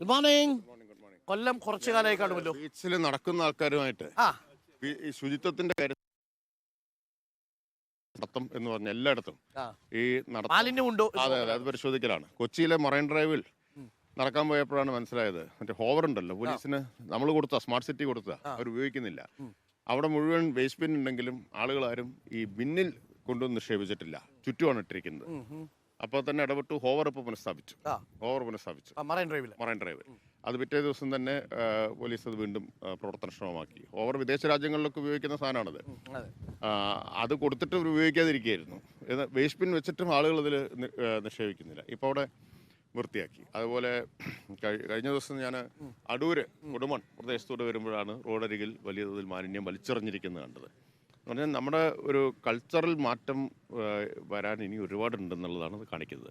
Good morning കൊല്ലം കുറച്ചു കാലമായി കാണുമല്ലോ ബീച്ചിൽ നടക്കുന്ന ആൾക്കാരുമായിട്ട് ആ. ഈ ശുചിത്വത്തിന്റെ കാര്യം നടത്തം എന്ന് പറഞ്ഞ എല്ലായിടത്തും. ഈ നടത്തം. അതെ അതെ അത് പരിശോധിക്കലാണ്. കൊച്ചിയിലെ മറൈൻ ഡ്രൈവിൽ നടക്കാൻ പോയപ്പോഴാണ് മനസ്സിലായത്. മറ്റേ ഹോവർ ഉണ്ടല്ലോ പോലീസിന് നമ്മൾ കൊടുത്ത സ്മാർട്ട് സിറ്റി കൊടുത്ത അവർ ഉപയോഗിക്കുന്നില്ല. അവിടെ മുഴുവൻ വേസ്റ്റ് ബിൻ ഉണ്ടെങ്കിലും ആളുകളാരും ഈ ബിന്നിൽ കൊണ്ടുവന്ന് നിക്ഷേപിച്ചിട്ടില്ല. ചുറ്റുമാണ് ഇട്ടിരിക്കുന്നത്. അപ്പോൾ തന്നെ ഇടപെട്ടു ഹോവർ ഇപ്പോൾ പുനഃസ്ഥാപിച്ചു. ഹോവർ പുനഃസ്ഥാപിച്ചു. മറൈൻ ഡ്രൈവിൽ മറൈൻ ഡ്രൈവ്. അത് പിറ്റേ ദിവസം തന്നെ പോലീസ് അത് വീണ്ടും പ്രവർത്തനക്ഷമമാക്കി. ഓവർ വിദേശ രാജ്യങ്ങളിലൊക്കെ ഉപയോഗിക്കുന്ന സാധനമാണത്. അതെ. കൊടുത്തിട്ട് ഉപയോഗിക്കാതിരിക്കുകയായിരുന്നു. വേസ്റ്റ് ബിൻ വെച്ചിട്ടും ആളുകൾ അതിൽ നിക്ഷേപിക്കുന്നില്ല. ഇപ്പോൾ അവിടെ വൃത്തിയാക്കി. അതുപോലെ കഴിഞ്ഞ ദിവസം ഞാൻ അടൂര് കൊടുമൺ പ്രദേശത്തൂടെ വരുമ്പോഴാണ് റോഡരികിൽ വലിയ തോതിൽ മാലിന്യം വലിച്ചെറിഞ്ഞിരിക്കുന്നത് കണ്ടത്. എന്ന് പറഞ്ഞാൽ നമ്മുടെ ഒരു കൾച്ചറൽ മാറ്റം വരാൻ ഇനി ഒരുപാടുണ്ടെന്നുള്ളതാണ് അത് കാണിക്കുന്നത്.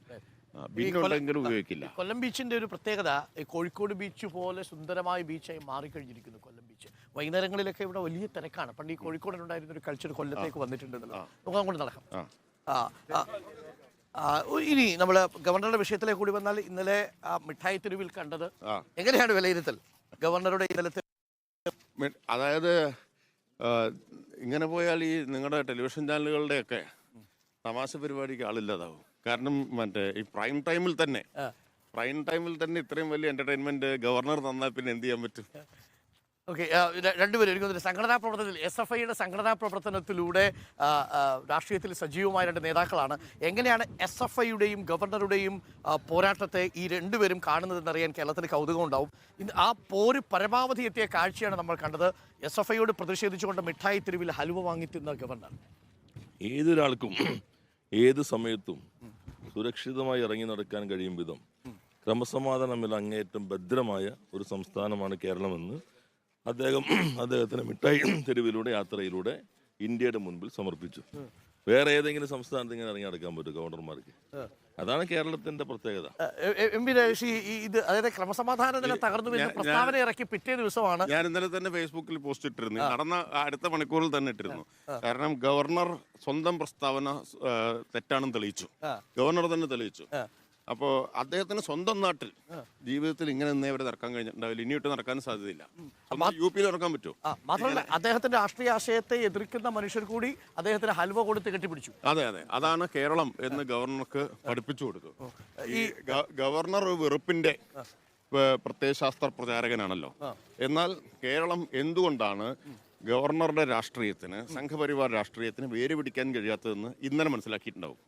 ഉപയോഗിക്കില്ല. കൊല്ലം ബീച്ചിന്റെ ഒരു പ്രത്യേകത ഈ കോഴിക്കോട് ബീച്ച് പോലെ സുന്ദരമായ ബീച്ചായി മാറിക്കഴിഞ്ഞിരിക്കുന്നു കൊല്ലം ബീച്ച്. വൈകുന്നേരങ്ങളിലൊക്കെ ഇവിടെ വലിയ തിരക്കാണ്. പണ്ട് ഈ കോഴിക്കോട് ഉണ്ടായിരുന്ന ഒരു കൾച്ചർ കൊല്ലത്തേക്ക് വന്നിട്ടുണ്ട് എന്നുള്ളത്. നമുക്ക് അങ്ങോട്ട് നടക്കാം. ഇനി നമ്മൾ ഗവർണറുടെ വിഷയത്തിലേക്ക് കൂടി വന്നാൽ ഇന്നലെ ആ മിഠായി തെരുവിൽ കണ്ടത് എങ്ങനെയാണ് വിലയിരുത്തൽ? ഗവർണറുടെ ഇന്നലത്തെ അതായത് ഇങ്ങനെ പോയാൽ ഈ നിങ്ങളുടെ ടെലിവിഷൻ ചാനലുകളുടെയൊക്കെ തമാശ പരിപാടിക്ക് ആളില്ലാതാവും. കാരണം മറ്റേ ഈ പ്രൈം ടൈമിൽ തന്നെ പ്രൈം ടൈമിൽ തന്നെ ഇത്രയും വലിയ എന്റർടൈൻമെന്റ് ഗവർണർ തന്നാൽ പിന്നെ എന്ത് ചെയ്യാൻ പറ്റും? ഓക്കെ രണ്ടുപേരും എനിക്ക് തോന്നുന്നു സംഘടനാ പ്രവർത്തനത്തിൽ എസ് എഫ് ഐയുടെ സംഘടനാ പ്രവർത്തനത്തിലൂടെ രാഷ്ട്രീയത്തിൽ സജീവമായ രണ്ട് നേതാക്കളാണ്. എങ്ങനെയാണ് എസ് എഫ് ഐയുടെയും ഗവർണറുടെയും പോരാട്ടത്തെ ഈ രണ്ടുപേരും കാണുന്നതെന്ന് അറിയാൻ കേരളത്തിന് കൗതുകം ഉണ്ടാവും. ആ പോര് പരമാവധി എത്തിയ കാഴ്ചയാണ് നമ്മൾ കണ്ടത്. എസ് എഫ് ഐയോട് പ്രതിഷേധിച്ചുകൊണ്ട് മിഠായി തെരുവിൽ ഹലുവ വാങ്ങി തിന്ന ഗവർണർ. ഏതൊരാൾക്കും ഏത് സമയത്തും സുരക്ഷിതമായി ഇറങ്ങി നടക്കാൻ കഴിയും വിധം ക്രമസമാധാനമില്ല അങ്ങേയറ്റം ഭദ്രമായ ഒരു സംസ്ഥാനമാണ് കേരളമെന്ന് അദ്ദേഹം അദ്ദേഹത്തിന് മിഠായി തെരുവിലൂടെ യാത്രയിലൂടെ ഇന്ത്യയുടെ മുൻപിൽ സമർപ്പിച്ചു. വേറെ ഏതെങ്കിലും സംസ്ഥാനത്ത് ഇങ്ങനെ ഇറങ്ങി നടക്കാൻ പറ്റും ഗവർണർമാർക്ക്? അതാണ് കേരളത്തിന്റെ പ്രത്യേകത. എ- പി രാജേഷ് ഇത് അതായത് ക്രമസമാധാനം തകർന്നു പ്രസ്താവന ഇറക്കി പിറ്റേ ദിവസമാണ്. ഞാൻ ഇന്നലെ തന്നെ ഫേസ്ബുക്കിൽ പോസ്റ്റ് ഇട്ടിരുന്നു. നടന്ന അടുത്ത മണിക്കൂറിൽ തന്നെ ഇട്ടിരുന്നു. കാരണം ഗവർണർ സ്വന്തം പ്രസ്താവന തെറ്റാണെന്ന് തെളിയിച്ചു. ഗവർണർ തന്നെ തെളിയിച്ചു. അപ്പോൾ അദ്ദേഹത്തിന് സ്വന്തം നാട്ടിൽ ജീവിതത്തിൽ ഇങ്ങനെ നിന്നേ വരെ നടക്കാൻ കഴിഞ്ഞിട്ടുണ്ടാവില്ല. ഇനിയിട്ട് നടക്കാൻ സാധ്യതയില്ല. യു പിയിൽ നടക്കാൻ പറ്റുമോ? മാത്രമല്ല അദ്ദേഹത്തിന്റെ രാഷ്ട്രീയ ആശയത്തെ എതിർക്കുന്ന മനുഷ്യർ കൂടി അദ്ദേഹത്തിന് ഹൽവ കൊടുത്ത് കെട്ടിപ്പിടിച്ചു. അതെ അതെ. അതാണ് കേരളം എന്ന് ഗവർണർക്ക് പഠിപ്പിച്ചു കൊടുത്തു ഈ ഗവർണർ വെറുപ്പിന്റെ പ്രത്യയശാസ്ത്ര പ്രചാരകനാണല്ലോ. എന്നാൽ കേരളം എന്തുകൊണ്ടാണ് ഗവർണറുടെ രാഷ്ട്രീയത്തിന് സംഘപരിവാർ രാഷ്ട്രീയത്തിന് വേര് പിടിക്കാൻ കഴിയാത്തതെന്ന് ഇന്നലെ മനസ്സിലാക്കിയിട്ടുണ്ടാവും.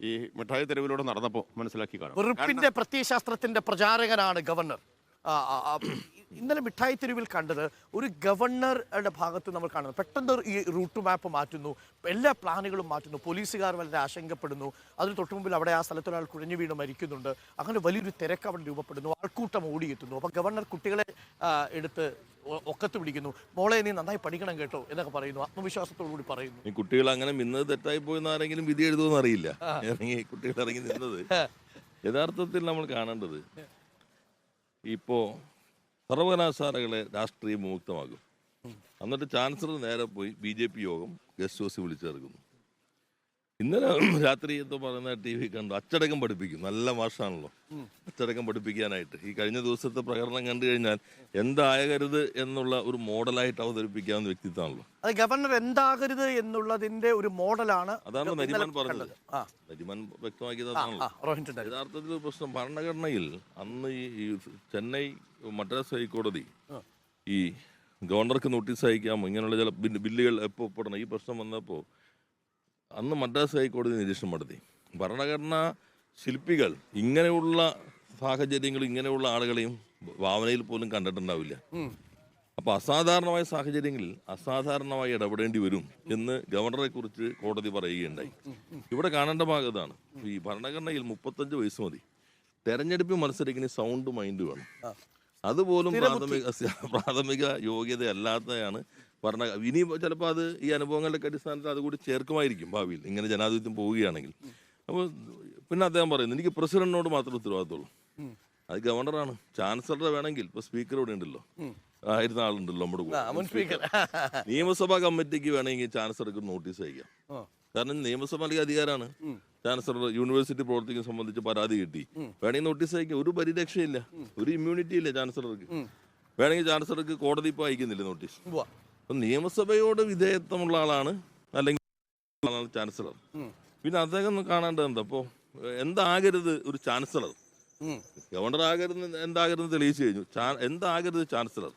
ഈ മിഠായി തെരുവിലൂടെ നടന്നപ്പോൾ മനസ്സിലാക്കി കാണാം. വെറുപ്പിന്റെ പ്രത്യയശാസ്ത്രത്തിന്റെ പ്രചാരകനാണ് ഗവർണർ. ഇന്നലെ മിഠായി തെരുവിൽ കണ്ടത് ഒരു ഗവർണറുടെ ഭാഗത്ത് നമ്മൾ കാണുന്നത്. പെട്ടെന്ന് ഈ റൂട്ട് മാപ്പ് മാറ്റുന്നു എല്ലാ പ്ലാനുകളും മാറ്റുന്നു പോലീസുകാർ വളരെ ആശങ്കപ്പെടുന്നു. അതിന് തൊട്ടു മുമ്പിൽ അവിടെ ആ സ്ഥലത്ത് ഒരാൾ കുഴഞ്ഞു വീണ് മരിക്കുന്നുണ്ട്. അങ്ങനെ വലിയൊരു തിരക്ക് അവിടെ രൂപപ്പെടുന്നു ആൾക്കൂട്ടം ഓടിയെത്തുന്നു. അപ്പോൾ ഗവർണർ കുട്ടികളെ എടുത്ത് ഒക്കത്ത് പിടിക്കുന്നു. മോളെ നീ നന്നായി പഠിക്കണം കേട്ടോ എന്നൊക്കെ പറയുന്നു. ആത്മവിശ്വാസത്തോടു കൂടി പറയുന്നു. ഈ കുട്ടികൾ അങ്ങനെ മിന്നത് തെറ്റായി പോയെന്ന് ആരെങ്കിലും വിധി എഴുതുമെന്ന് അറിയില്ല. ഇറങ്ങി കുട്ടികൾ ഇറങ്ങി നിന്നത്. യഥാർത്ഥത്തിൽ നമ്മൾ കാണേണ്ടത് ഇപ്പോ സർവകലാശാലകളെ രാഷ്ട്രീയം മുക്തമാകും എന്നിട്ട് ചാൻസലർ നേരെ പോയി ബി ജെ പി യോഗം ഗസ്റ്റ് ഹൗസ് വിളിച്ചിറക്കുന്നു ഇന്നലെ രാത്രി എന്തോ പറയുന്ന ടി വി കണ്ടു. അച്ചടക്കം പഠിപ്പിക്കും. നല്ല മാഷാണല്ലോ. അച്ചടക്കം പഠിപ്പിക്കാനായിട്ട്. ഈ കഴിഞ്ഞ ദിവസത്തെ പ്രകടനം കണ്ടു കഴിഞ്ഞാൽ എന്താകരുത് എന്നുള്ള ഒരു മോഡലായിട്ട് അവതരിപ്പിക്കാവുന്ന വ്യക്തിത്വമാണല്ലോ. അത് ഗവർണർ എന്താകരുത് എന്നുള്ളതിന്റെ ഒരു മോഡലാണ് അതാണ് നരിമാൻ പറഞ്ഞത്. നരിമാൻ വ്യക്തമാക്കിയതാണല്ലോ. യഥാർത്ഥത്തിൽ ഒരു പ്രശ്നം. ഭരണഘടനയിൽ അന്ന് ഈ ചെന്നൈ മദ്രാസ് ഹൈക്കോടതി ഈ ഗവർണർക്ക് നോട്ടീസ് അയക്കാമോ? ഇങ്ങനെയുള്ള ചില ബില്ലുകൾ എപ്പോൾ പെടണം ഈ പ്രശ്നം വന്നപ്പോൾ അന്ന് മദ്രാസ് ഹൈക്കോടതി നിരീക്ഷണം നടത്തി. ഭരണഘടനാ ശില്പികൾ ഇങ്ങനെയുള്ള സാഹചര്യങ്ങൾ ഇങ്ങനെയുള്ള ആളുകളെയും ഭാവനയിൽ പോലും കണ്ടിട്ടുണ്ടാവില്ല. അപ്പോൾ അസാധാരണമായ സാഹചര്യങ്ങളിൽ അസാധാരണമായി ഇടപെടേണ്ടി വരും എന്ന് ഗവർണറെ കുറിച്ച് കോടതി പറയുകയുണ്ടായി. ഇവിടെ കാണേണ്ട ഭാഗം ഇതാണ്. ഈ ഭരണഘടനയിൽ മുപ്പത്തഞ്ച് വയസ്സ് മതി. തെരഞ്ഞെടുപ്പിൽ മത്സരിക്കുന്ന സൗണ്ട് മൈൻഡ് വേണം. അതുപോലും പ്രാഥമിക പ്രാഥമിക യോഗ്യത അല്ലാത്തതാണ് ഭരണ ഇനി ചിലപ്പോൾ അത് ഈ അനുഭവങ്ങളുടെ അടിസ്ഥാനത്തിൽ അതുകൂടി ചേർക്കുമായിരിക്കും ഭാവിയിൽ. ഇങ്ങനെ ജനാധിപത്യം പോവുകയാണെങ്കിൽ. അപ്പോൾ പിന്നെ അദ്ദേഹം പറയുന്നു എനിക്ക് പ്രസിഡന്റിനോട് മാത്രമേ ഉത്തരവാദിത്തമുള്ളൂ അത് ഗവർണറാണ്. ചാൻസലറെ വേണമെങ്കിൽ ഇപ്പൊ സ്പീക്കർ ഇവിടെ ഉണ്ടല്ലോ. ആയിരുന്ന ആളുണ്ടല്ലോ നമ്മുടെ കൂടെ. നിയമസഭാ കമ്മിറ്റിക്ക് വേണമെങ്കിൽ ചാൻസലർക്ക് നോട്ടീസ് അയക്കാം. കാരണം നിയമസഭ നൽകിയ അധികാരമാണ്. ചാൻസലർ യൂണിവേഴ്സിറ്റി പ്രവർത്തിക്കുന്ന സംബന്ധിച്ച് പരാതി കിട്ടി. വേണമെങ്കിൽ നോട്ടീസ് അയക്കാം. ഒരു പരിരക്ഷയില്ല. ഒരു ഇമ്മ്യൂണിറ്റി ഇല്ല ചാൻസലർക്ക്. വേണമെങ്കിൽ ചാൻസലർക്ക് കോടതി ഇപ്പൊ അയക്കുന്നില്ല നോട്ടീസ്. അപ്പം നിയമസഭയോട് വിധേയത്വമുള്ള ആളാണ് അല്ലെങ്കിൽ ആളാണ് ചാൻസലർ. പിന്നെ അദ്ദേഹം കാണേണ്ടത് എന്താ? അപ്പോൾ എന്താകരുത് ഒരു ചാൻസലർ. ഗവർണർ ആകരുത് എന്താകരുത് തെളിയിച്ചു കഴിഞ്ഞു. എന്താകരുത് ചാൻസലർ?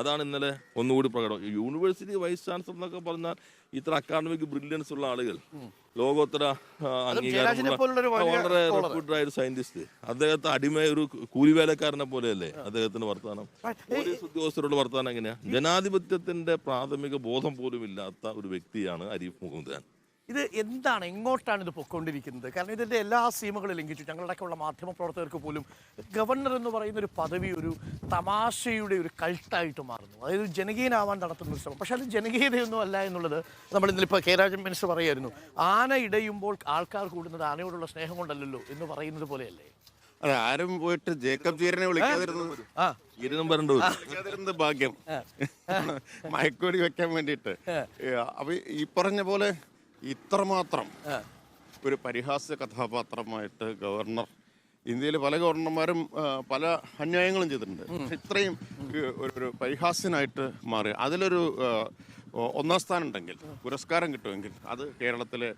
അതാണ് ഇന്നലെ ഒന്നുകൂടി പ്രകടനം. യൂണിവേഴ്സിറ്റി വൈസ് ചാൻസലർ എന്നൊക്കെ പറഞ്ഞാൽ ഇത്ര അക്കാഡമിക് ബ്രില്യൻസ് ഉള്ള ആളുകൾ. ലോകോത്തര അംഗീകാരമുള്ള വളരെ. റെപ്യൂട്ടഡ് ആയ ഒരു സയന്റിസ്റ്റ് അദ്ദേഹത്തെ അടിമയ ഒരു കൂലിവേലക്കാരനെ പോലെയല്ലേ അദ്ദേഹത്തിന്റെ വർത്തമാനം പോലീസ് ഉദ്യോഗസ്ഥരോട് വർത്തമാനം എങ്ങനെയാ? ജനാധിപത്യത്തിന്റെ പ്രാഥമിക ബോധം പോലും ഇല്ലാത്ത ഒരു വ്യക്തിയാണ് അരീഫ് മുഹമ്മദ് ഖാൻ. ഇത് എന്താണ് എങ്ങോട്ടാണ് ഇത് പൊയ്ക്കൊണ്ടിരിക്കുന്നത്? കാരണം ഇതിന്റെ എല്ലാ സീമകളും ലംഘിച്ചു. ഞങ്ങളുടെയൊക്കെയുള്ള മാധ്യമ പ്രവർത്തകർക്ക് പോലും ഗവർണർ എന്ന് പറയുന്ന ഒരു പദവി ഒരു തമാശയുടെ ഒരു കൾട്ടായിട്ട് മാറുന്നു. അതായത് ജനകീയനാവാൻ നടത്തുന്ന ഒരു ശ്രമം. പക്ഷേ അത് ജനകീയതയൊന്നും അല്ല എന്നുള്ളത് നമ്മൾ ഇന്നിപ്പോൾ കെ രാജൻ മിനിസ്റ്റർ പറയായിരുന്നു. ആന ഇടയുമ്പോൾ ആൾക്കാർ കൂടുന്നത് ആനയോടുള്ള സ്നേഹം കൊണ്ടല്ലല്ലോ എന്ന് പറയുന്നത് പോലെയല്ലേ? അതെ ആരും പോയിട്ട് ജേക്കബ് ചീരനെ വിളിക്കാതിരുന്നത് ഭാഗ്യം. മയക്കോടി വെക്കാൻ വേണ്ടിയിട്ട്. അപ്പൊ ഈ പറഞ്ഞ പോലെ ഇത്രമാത്രം ഒരു പരിഹാസ്യ കഥാപാത്രമായിട്ട് ഗവർണർ ഇന്ത്യയിലെ പല ഗവർണർമാരും പല അന്യായങ്ങളും ചെയ്തിട്ടുണ്ട്. പക്ഷെ ഇത്രയും ഒരു പരിഹാസ്യനായിട്ട് മാറി. അതിലൊരു ഒന്നാം സ്ഥാനം ഉണ്ടെങ്കിൽ പുരസ്കാരം കിട്ടുമെങ്കിൽ അത് കേരളത്തിലെ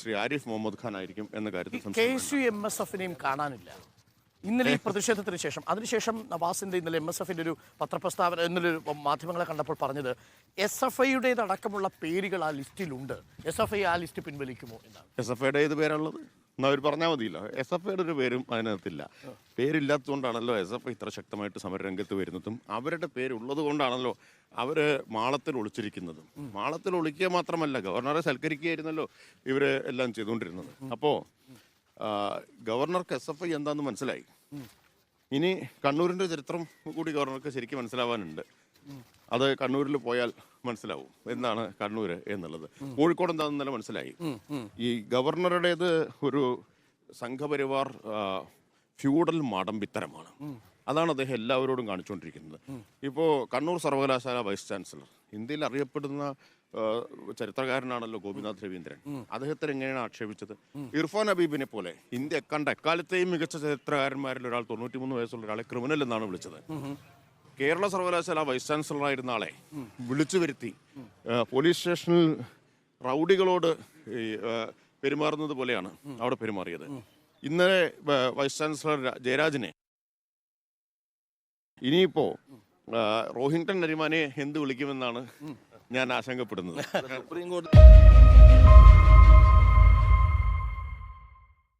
ശ്രീ ആരിഫ് മുഹമ്മദ് ഖാൻ ആയിരിക്കും എന്ന കാര്യത്തിൽ കെ സംശയം എസ് യു എം എസ് എഫിനെയും കാണാനില്ല. ഇന്നലെ ഈ പ്രതിഷേധത്തിന് ശേഷം അതിനുശേഷം നവാസിന്റെ ഇന്നലെ എം എസ് എഫിന്റെ ഒരു പത്രപ്രസ്താവന ഇന്നലെ മാധ്യമങ്ങളെ കണ്ടപ്പോൾ പറഞ്ഞത് എസ് എഫ് ഐയുടേതടക്കമുള്ള പേരുകൾ ആ ലിസ്റ്റിലുണ്ട്. എസ് എഫ് ഐ ആ ലിസ്റ്റ് പിൻവലിക്കുമോ എന്നാണ്. എസ് എഫ് ഐയുടെ ഏത് പേരുള്ളത് എന്നാ അവർ പറഞ്ഞാൽ മതിയല്ലോ. എസ് എഫ് ഐയുടെ ഒരു പേരും അതിനകത്തില്ല. പേരില്ലാത്തതുകൊണ്ടാണല്ലോ എസ് എഫ് ഐ ഇത്ര ശക്തമായിട്ട് സമരരംഗത്ത് വരുന്നതും അവരുടെ പേരുള്ളത് കൊണ്ടാണല്ലോ അവർ മാളത്തിൽ ഒളിച്ചിരിക്കുന്നതും. മാളത്തിൽ ഒളിക്കുക മാത്രമല്ല ഗവർണറെ സൽക്കരിക്കുകയായിരുന്നല്ലോ ഇവർ എല്ലാം ചെയ്തുകൊണ്ടിരുന്നത്. അപ്പോ ആ, ഗവർണർക്ക് എസ് എഫ് ഐ എന്താന്ന് മനസ്സിലായി. ഇനി കണ്ണൂരിന്റെ ചരിത്രം കൂടി ഗവർണർക്ക് ശരിക്കും മനസ്സിലാവാനുണ്ട്. അത് കണ്ണൂരിൽ പോയാൽ മനസ്സിലാവും എന്താണ് കണ്ണൂർ എന്നുള്ളത്. കോഴിക്കോട് എന്താണെന്ന് ഇന്നലെ മനസ്സിലായി. ഈ ഗവർണറുടേത് ഒരു സംഘപരിവാർ ഫ്യൂഡൽ മാടമ്പിത്തരമാണ് അതാണ് അദ്ദേഹം എല്ലാവരോടും കാണിച്ചുകൊണ്ടിരിക്കുന്നത്. ഇപ്പോൾ കണ്ണൂർ സർവകലാശാല വൈസ് ചാൻസലർ. ഇന്ത്യയിൽ അറിയപ്പെടുന്ന ചരിത്രകാരനാണല്ലോ ഗോപിനാഥ് രവീന്ദ്രൻ. അദ്ദേഹത്തിന് എങ്ങനെയാണ് ആക്ഷേപിച്ചത്? ഇർഫാൻ ഹബീബിനെ പോലെ ഇന്ത്യ കണ്ട എക്കാലത്തെയും മികച്ച ചരിത്രകാരന്മാരിൽ ഒരാൾ തൊണ്ണൂറ്റിമൂന്ന് വയസ്സുള്ള ഒരാളെ ക്രിമിനൽ എന്നാണ് വിളിച്ചത്. കേരള സർവകലാശാല വൈസ് ചാൻസലർ ആയിരുന്ന ആളെ വിളിച്ചു വരുത്തി. പോലീസ് സ്റ്റേഷനിൽ റൗഡികളോട് പെരുമാറുന്നത് പോലെയാണ് അവിടെ പെരുമാറിയത്. ഇന്നലെ വൈസ് ചാൻസലർ ജയരാജനെ ഇനിയിപ്പോ ആ, റോഹിങ്ടൺ നരിമാനെ എന്ത് വിളിക്കുമെന്നാണ് ഞാൻ ആശങ്കപ്പെടുന്നത്. സുപ്രീം കോടതി